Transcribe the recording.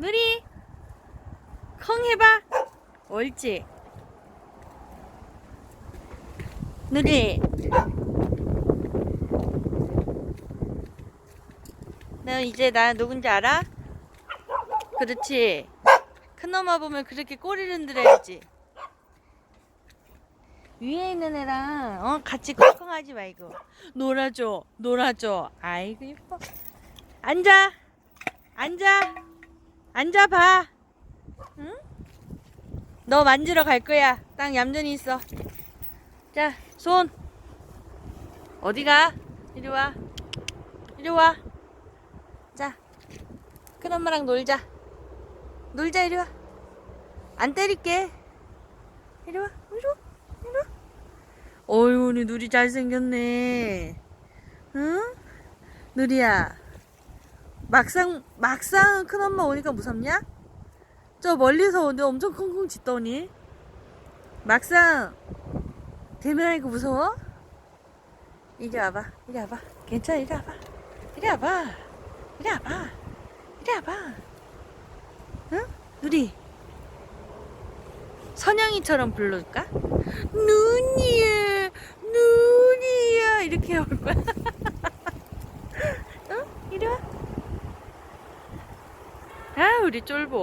누리 콩 해봐. 옳지. 누리. 너 이제 나 누군지 알아? 그렇지. 큰 엄마 보면 그렇게 꼬리를 흔들어야지. 위에 있는 애랑 어 같이 콩콩하지 말고. 놀아줘 놀아줘. 아이고 이뻐. 앉아. 앉아 앉아봐. 응? 너 만지러 갈 거야. 땅 얌전히 있어. 자 손. 어디 가? 이리 와. 이리 와 자 큰엄마랑 놀자. 놀자 이리 와 안 때릴게. 이리 와 이리 와 이리 와. 어휴 우리 누리 잘생겼네. 응? 누리야 막상 막상 큰엄마 오니까 무섭냐? 저 멀리서 오는데 엄청 콩콩 짖더니. 막상 대면 하니까 무서워? 이리 와봐 이리 와봐. 괜찮아 이리 와봐. 이리 와봐. 이리 와봐. 이리 와봐. 응? 누리. 선영이처럼 불러줄까? 눈이야 눈이야. 이렇게 해볼 거야 응? 이리 와 아, 우리 쫄보.